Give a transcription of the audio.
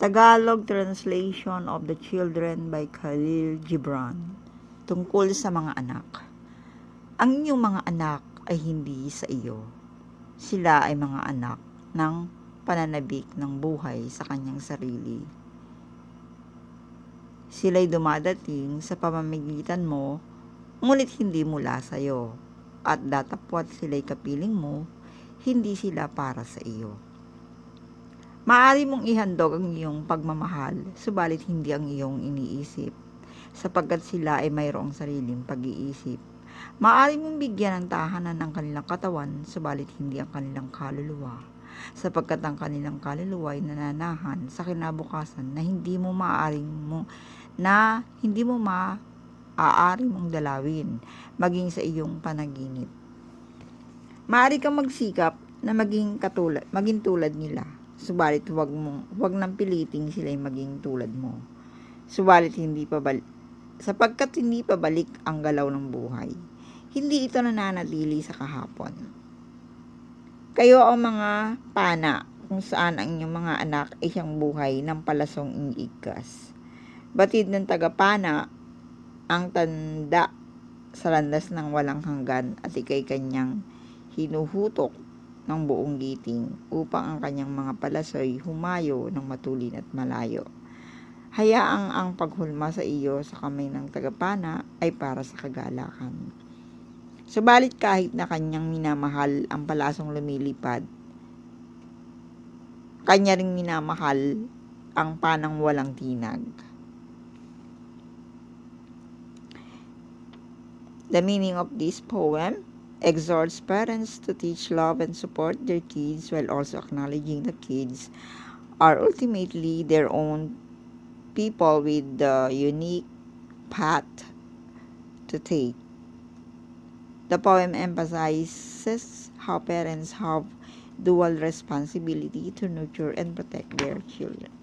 Tagalog translation of the children by Khalil Gibran tungkol sa mga anak. Ang inyong mga anak ay hindi sa iyo. Sila ay mga anak ng pananabik ng buhay sa kanyang sarili. Sila'y dumadating sa pamamagitan mo, ngunit hindi mula sa iyo. At datapwat sila'y kapiling mo, hindi sila para sa iyo. Maari mong ihandog ang iyong pagmamahal, subalit hindi ang iyong iniisip, sapagkat sila ay mayroong sariling pag-iisip. Maari mong bigyan ng tahanan ng kanilang katawan, subalit hindi ang kanilang kaluluwa, sapagkat ang kanilang kaluluwa ay nananahan sa kinabukasan na hindi mo maaaring mo na hindi mo maaari mong dalawin, maging sa iyong panaginip. Maari kang magsikap na maging katulad, maging tulad nila. Subalit huwag mo, huwag nang piliting sila'y maging tulad mo. Subalit hindi pa bal- sapagkat hindi pa balik ang galaw ng buhay. Hindi ito nananatili sa kahapon. Kayo ang mga pana kung saan ang inyong mga anak ay siyang buhay ng palasong iniigkas. Batid ng tagapana ang tanda sa landas ng walang hanggan at ikay kanyang hinuhutok ng buong giting upang ang kanyang mga palasoy humayo ng matulin at malayo. Hayaang ang paghulma sa iyo sa kamay ng tagapana ay para sa kagalakan. Subalit kahit na kanyang minamahal ang palasong lumilipad, kanya ring minamahal ang panang walang tinag. The meaning of this poem exhorts parents to teach love and support their kids while also acknowledging that kids are ultimately their own people with the unique path to take. The poem emphasizes how parents have dual responsibility to nurture and protect their children.